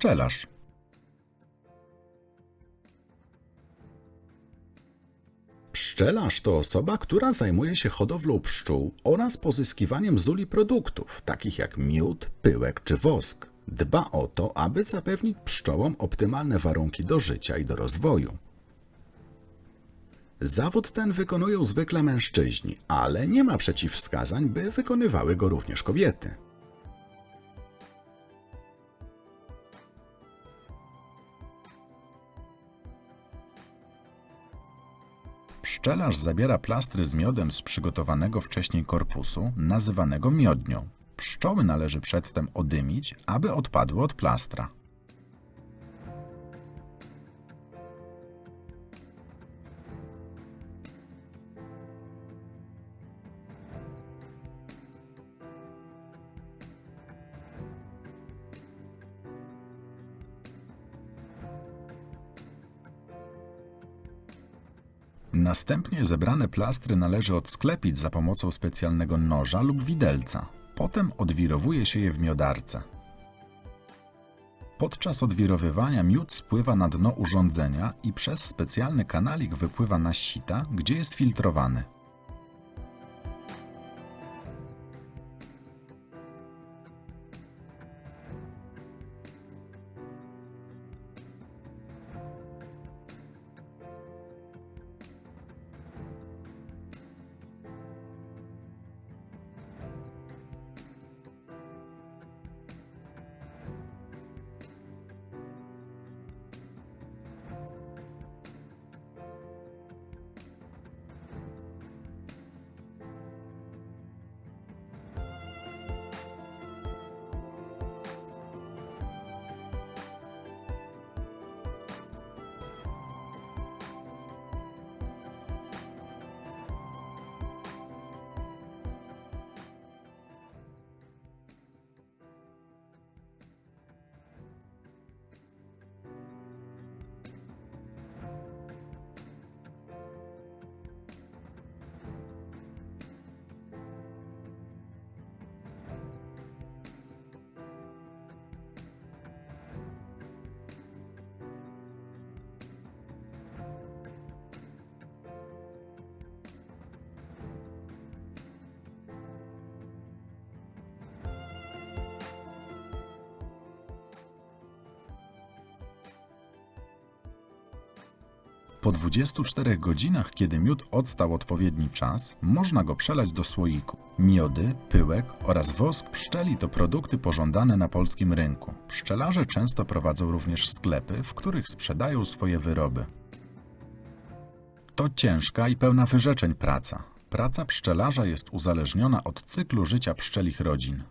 Pszczelarz. Pszczelarz to osoba, która zajmuje się hodowlą pszczół oraz pozyskiwaniem z uli produktów, takich jak miód, pyłek czy wosk. Dba o to, aby zapewnić pszczołom optymalne warunki do życia i do rozwoju. Zawód ten wykonują zwykle mężczyźni, ale nie ma przeciwwskazań, by wykonywały go również kobiety. Pszczelarz zabiera plastry z miodem z przygotowanego wcześniej korpusu, nazywanego miodnią. Pszczoły należy przedtem odymić, aby odpadły od plastra. Następnie zebrane plastry należy odsklepić za pomocą specjalnego noża lub widelca. Potem odwirowuje się je w miodarce. Podczas odwirowywania miód spływa na dno urządzenia i przez specjalny kanalik wypływa na sita, gdzie jest filtrowany. Po 24 godzinach, kiedy miód odstał odpowiedni czas, można go przelać do słoiku. Miody, pyłek oraz wosk pszczeli to produkty pożądane na polskim rynku. Pszczelarze często prowadzą również sklepy, w których sprzedają swoje wyroby. To ciężka i pełna wyrzeczeń praca. Praca pszczelarza jest uzależniona od cyklu życia pszczelich rodzin.